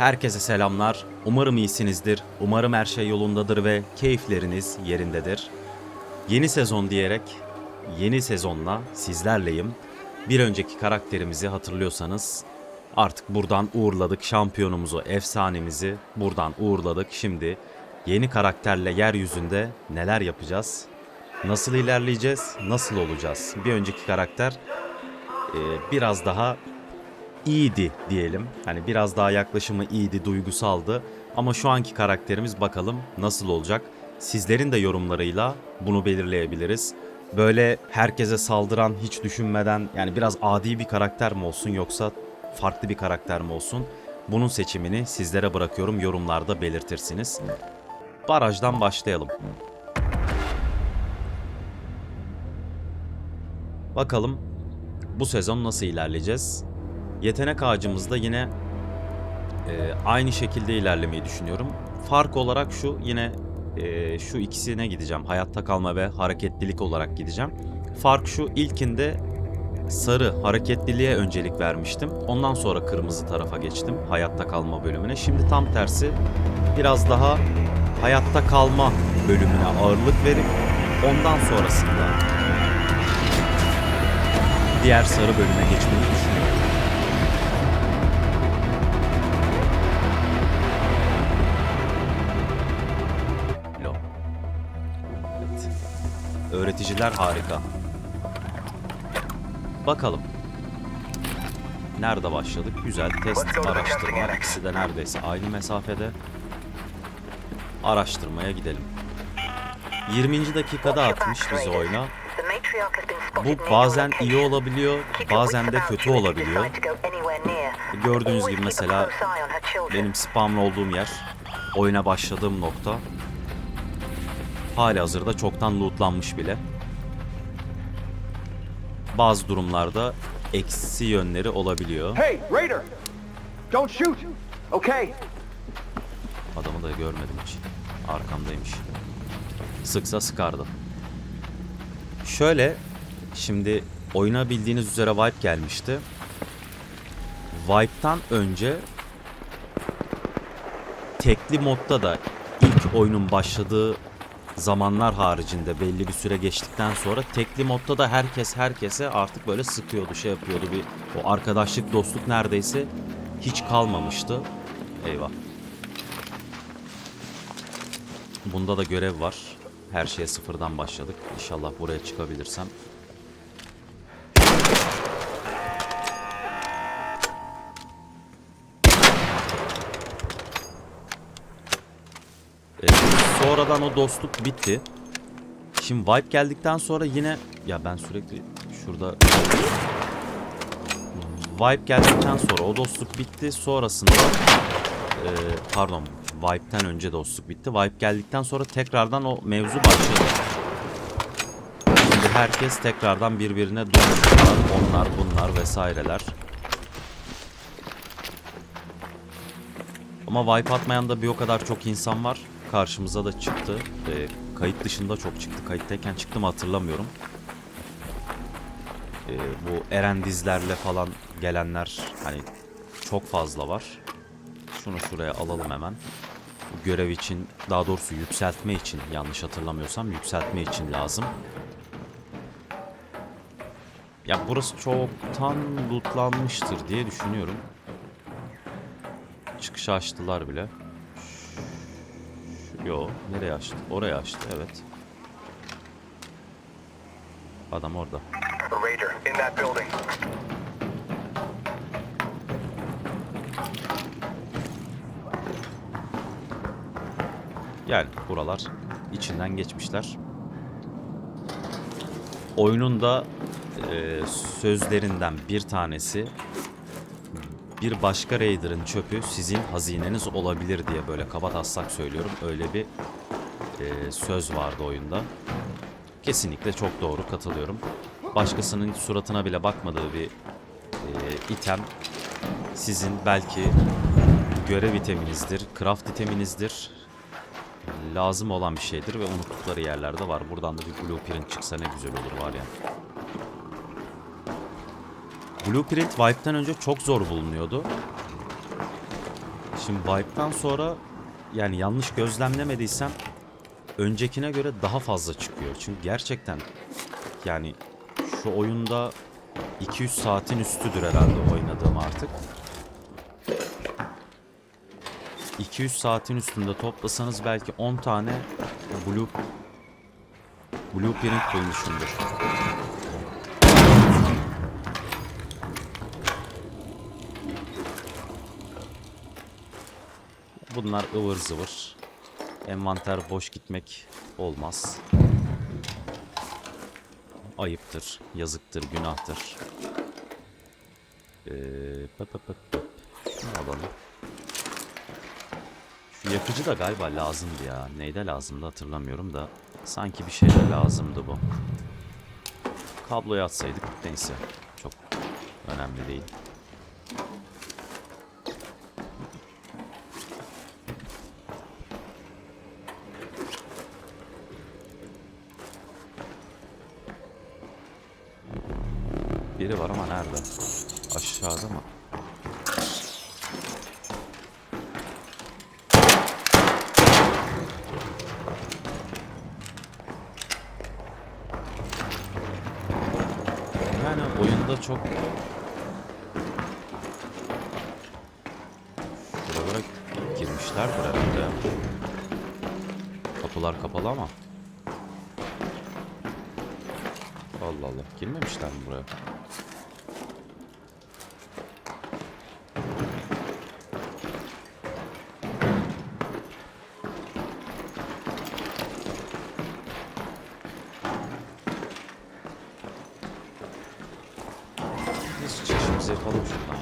Herkese selamlar. Umarım iyisinizdir. Umarım her şey yolundadır ve keyifleriniz yerindedir. Yeni sezon diyerek yeni sezonla sizlerleyim. Bir önceki karakterimizi hatırlıyorsanız artık buradan uğurladık şampiyonumuzu, efsanemizi buradan uğurladık. Şimdi yeni karakterle yeryüzünde neler yapacağız? Nasıl ilerleyeceğiz? Nasıl olacağız? Bir önceki karakter e, biraz daha iyiydi diyelim. Hani biraz daha yaklaşımı iyiydi, duygusaldı. Ama şu anki karakterimiz bakalım nasıl olacak? Sizlerin de yorumlarıyla bunu belirleyebiliriz. Böyle herkese saldıran, hiç düşünmeden yani biraz adi bir karakter mi olsun yoksa farklı bir karakter mi olsun? Bunun seçimini sizlere bırakıyorum. Yorumlarda belirtirsiniz. Barajdan başlayalım. Bakalım bu sezon nasıl ilerleyeceğiz? Yetenek ağacımızda yine e, aynı şekilde ilerlemeyi düşünüyorum. Fark olarak şu yine e, şu ikisine gideceğim. Hayatta kalma ve hareketlilik olarak gideceğim. Fark şu ilkinde sarı hareketliliğe öncelik vermiştim. Ondan sonra kırmızı tarafa geçtim hayatta kalma bölümüne. Şimdi tam tersi biraz daha hayatta kalma bölümüne ağırlık verip ondan sonrasında diğer sarı bölüme geçmeyi. Öğreticiler harika. Bakalım. Nerede başladık? Güzel test araştırma. İkisi de neredeyse aynı mesafede. Araştırmaya gidelim. 20. dakikada atmış bizi oyuna. Bu bazen iyi olabiliyor, bazen de kötü olabiliyor. Gördüğünüz gibi mesela benim spawn olduğum yer, oyuna başladığım nokta hali hazırda çoktan lootlanmış bile. Bazı durumlarda eksi yönleri olabiliyor. Hey, Raider! Don't shoot! Okay. Adamı da görmedim hiç. Arkamdaymış. Sıksa sıkardı. Şöyle şimdi oyuna bildiğiniz üzere Vibe gelmişti. Vibe'tan önce tekli modda da ilk oyunun başladığı zamanlar haricinde belli bir süre geçtikten sonra tekli modda da herkes herkese artık böyle sıkıyordu, şey yapıyordu. Bir o arkadaşlık, dostluk neredeyse hiç kalmamıştı. Eyvah. Bunda da görev var. Her şeye sıfırdan başladık. İnşallah buraya çıkabilirsem. Sonradan o dostluk bitti. Şimdi Vibe geldikten sonra yine... Ya ben sürekli şurada... Vibe geldikten sonra o dostluk bitti. Sonrasında... e, pardon Vibe'den önce dostluk bitti. Vibe geldikten sonra tekrardan o mevzu başladı. Şimdi herkes tekrardan birbirine dönüşüyorlar. Onlar bunlar vesaireler. Ama Vibe atmayan da bir o kadar çok insan var. Karşımıza da çıktı. Ee, kayıt dışında çok çıktı. Kayıttayken çıktı mı hatırlamıyorum. Ee, bu Eren dizlerle falan gelenler hani çok fazla var. Şunu şuraya alalım hemen. Bu görev için daha doğrusu yükseltme için yanlış hatırlamıyorsam yükseltme için lazım. Ya burası çoktan lootlanmıştır diye düşünüyorum. Çıkışı açtılar bile. Yo, nereye açtı? Oraya açtı, evet. Adam orada. Raider, in that building. Yani buralar içinden geçmişler. Oyunun da e, sözlerinden bir tanesi bir başka Raider'ın çöpü sizin hazineniz olabilir diye böyle kaba taslak söylüyorum. Öyle bir e, söz vardı oyunda. Kesinlikle çok doğru katılıyorum. Başkasının suratına bile bakmadığı bir e, item sizin belki görev iteminizdir, craft iteminizdir, lazım olan bir şeydir ve unuttukları yerlerde var. Buradan da bir blueprint çıksa ne güzel olur var ya. Blueprint Vibe'den önce çok zor bulunuyordu. Şimdi Vibe'dan sonra yani yanlış gözlemlemediysem öncekine göre daha fazla çıkıyor. Çünkü gerçekten yani şu oyunda 200 saatin üstüdür herhalde oynadığım artık. 200 saatin üstünde toplasanız belki 10 tane blue blueprint bulmuşumdur. Bunlar ıvır zıvır. Envanter boş gitmek olmaz. Ayıptır, yazıktır, günahtır. Ee. Şunu alalım. Şu yakıcı da galiba lazımdı ya. Neyde lazımdı hatırlamıyorum da. Sanki bir şeyde lazımdı bu. Kabloyu atsaydık neyse. Çok önemli değil. Biri var ama nerede? Aşağıda mı? Yani oyunda çok Buralara girmişlerdir herhalde. Kapılar kapalı ama. Allah. Girmemişler mi buraya? Biz çeşimizi yapalım şuradan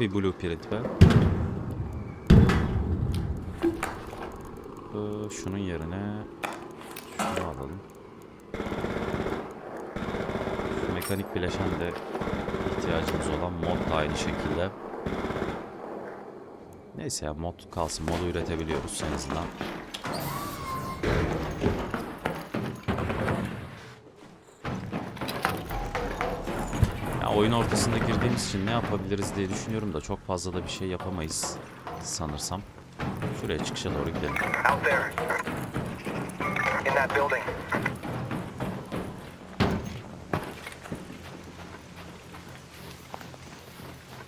bir blueprint be. Ee, şunun yerine şunu alalım. Mekanik bileşen de ihtiyacımız olan mod da aynı şekilde. Neyse ya mod kalsın. Modu üretebiliyoruz en azından. Ya oyun ortasında girdiğimiz için ne yapabiliriz diye düşünüyorum da çok fazla da bir şey yapamayız sanırsam. Şuraya çıkışa doğru gidelim. Out there. In that building.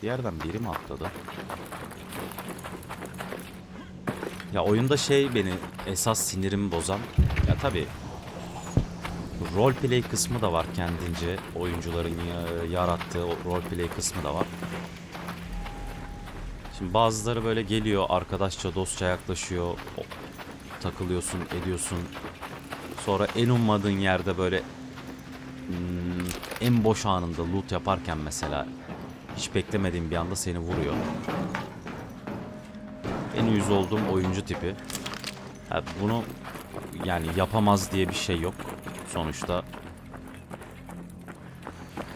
Bir yerden biri mi atladı? Ya oyunda şey beni esas sinirimi bozan. Ya tabi roleplay kısmı da var kendince. Oyuncuların ya- yarattığı roleplay kısmı da var. Şimdi bazıları böyle geliyor arkadaşça dostça yaklaşıyor. takılıyorsun ediyorsun. Sonra en ummadığın yerde böyle hmm, en boş anında loot yaparken mesela hiç beklemediğin bir anda seni vuruyor. En uyuz olduğum oyuncu tipi. Bunu yani yapamaz diye bir şey yok. Sonuçta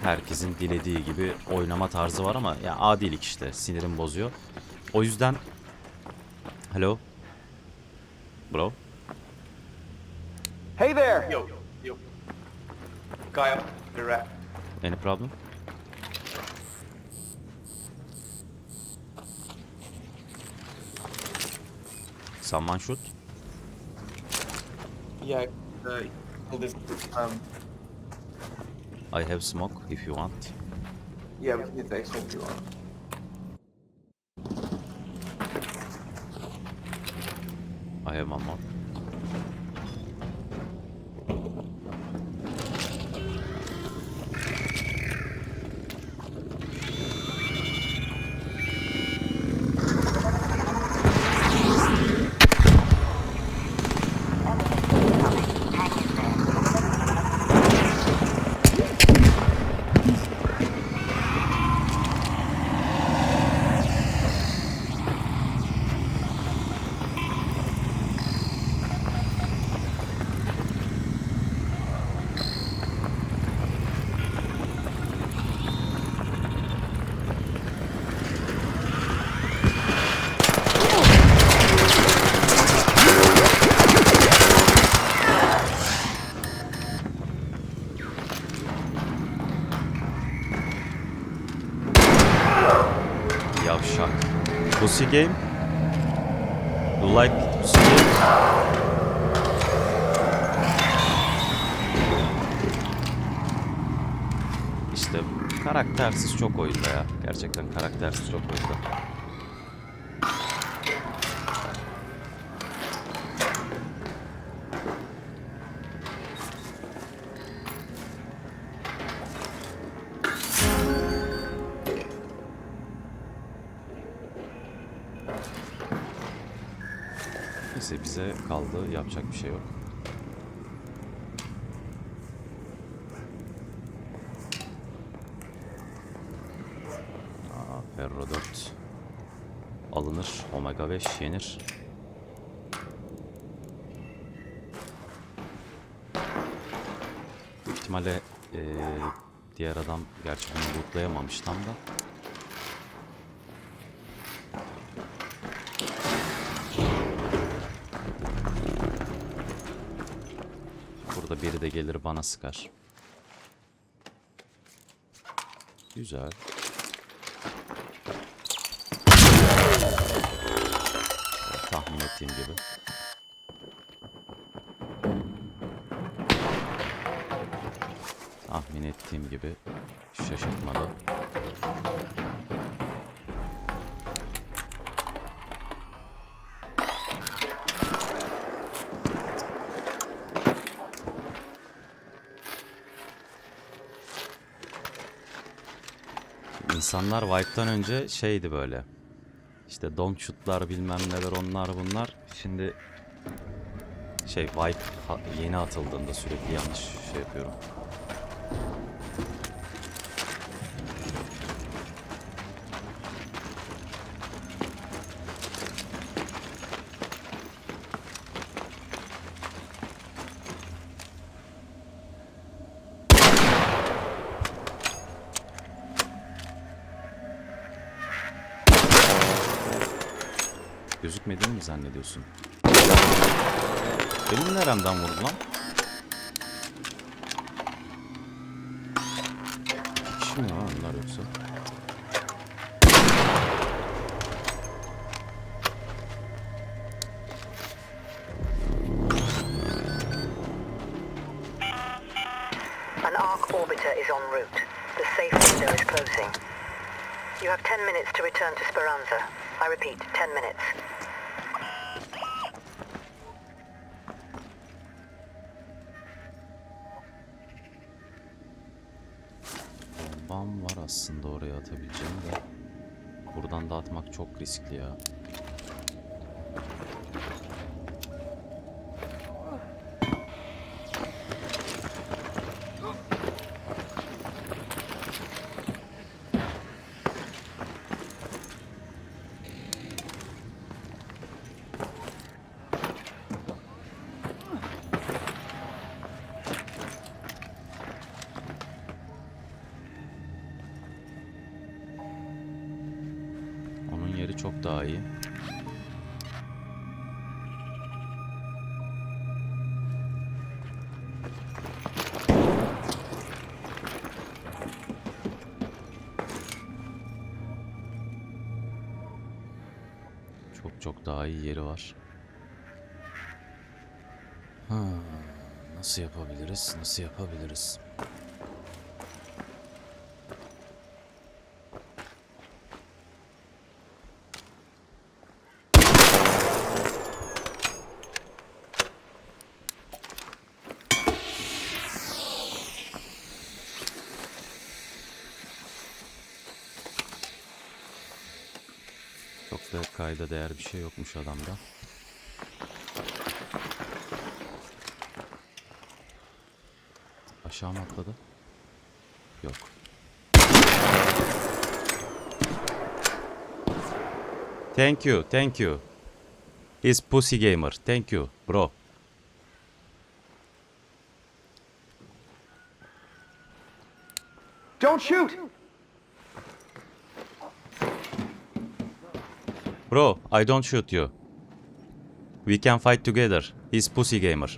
herkesin dilediği gibi oynama tarzı var ama ya adilik işte sinirim bozuyor. O yüzden Hello. Bro. Hey there! Yo, yo. Guy up, you're. Any problem? Someone shoot? Yeah, uh, this, um, I have smoke if you want. yeah, we can get the if you want. I have one more. Pussy game? You like game? İşte karaktersiz çok oyunda ya. Gerçekten karaktersiz çok oyunda. Yapacak bir şey yok. Aa, Ferro 4 alınır. Omega 5 yenir. Büyük ihtimalle eee, diğer adam gerçi bunu tam da. Gelir bana sıkar. Güzel. Tahmin ettiğim gibi. Tahmin ettiğim gibi şaşırtmadı. İnsanlar Wipe'tan önce şeydi böyle. İşte don't shoot'lar bilmem neler onlar bunlar. Şimdi şey ha- yeni atıldığında sürekli yanlış şey yapıyorum. Mi zannediyorsun? Benim neremden vurdu lan? Kişi mi onlar yoksa? An arc orbiter is en route. The safe window is closing. You have 10 minutes to return to Speranza. I repeat, 10 minutes. Atmak çok riskli ya. Çok daha iyi. Çok çok daha iyi yeri var. Ha, nasıl yapabiliriz? Nasıl yapabiliriz? Çok da kayda değer bir şey yokmuş adamda. Aşağı mı atladı? Yok. Thank you, thank you. He's pussy gamer. Thank you, bro. Don't shoot! Bro, I don't shoot you. We can fight together. He's pussy gamer.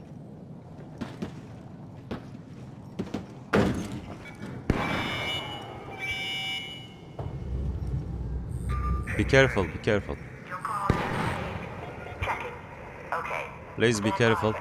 Be careful, be careful. Please be careful.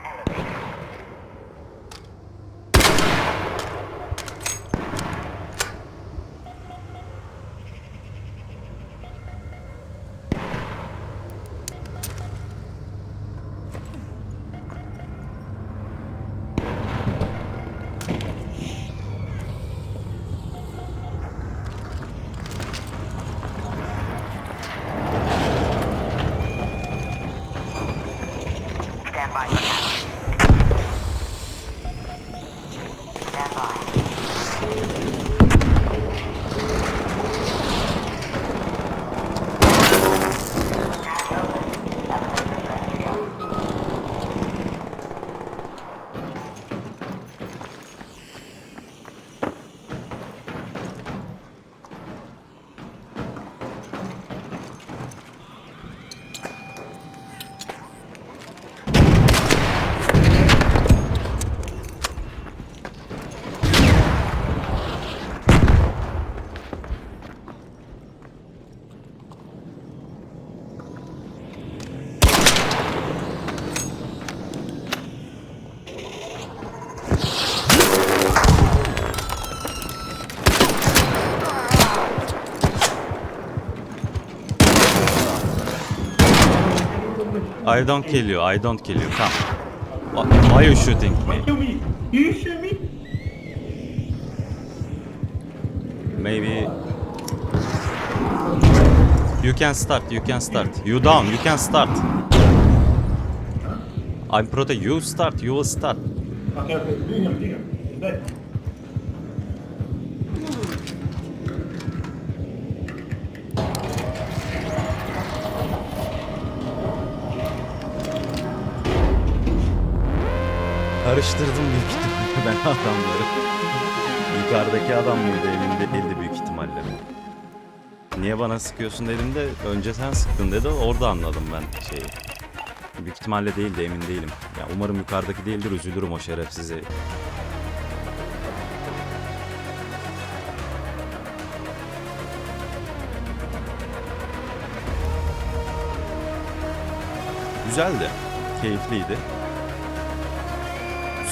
I don't kill you, I don't kill you. Come. Why, why you shooting me? You shoot me. Maybe... You can start, you can start. You down, you can start. I'm protect. You start, you will start. Okay, okay. Do him, do him. Karıştırdım büyük ihtimalle ben adamları. Yukarıdaki adam mıydı elinde değildi büyük ihtimalle. Niye bana sıkıyorsun dedim de önce sen sıktın dedi orada anladım ben şeyi. Büyük ihtimalle değildi emin değilim. Ya umarım yukarıdaki değildir üzülürüm o şerefsize. Güzeldi. Keyifliydi.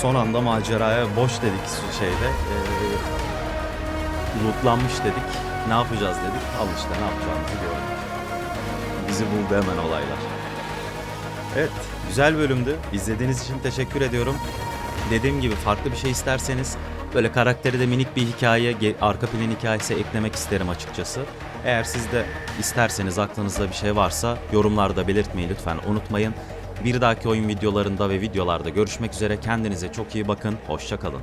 Son anda maceraya boş dedik şeyde. Lootlanmış dedik. Ne yapacağız dedik. Al işte ne yapacağımızı gördük. Bizi buldu hemen olaylar. Evet, güzel bölümdü. İzlediğiniz için teşekkür ediyorum. Dediğim gibi farklı bir şey isterseniz böyle karakteri de minik bir hikaye, arka plan hikayesi eklemek isterim açıkçası. Eğer siz de isterseniz aklınızda bir şey varsa yorumlarda belirtmeyi lütfen unutmayın. Bir dahaki oyun videolarında ve videolarda görüşmek üzere. Kendinize çok iyi bakın. Hoşçakalın.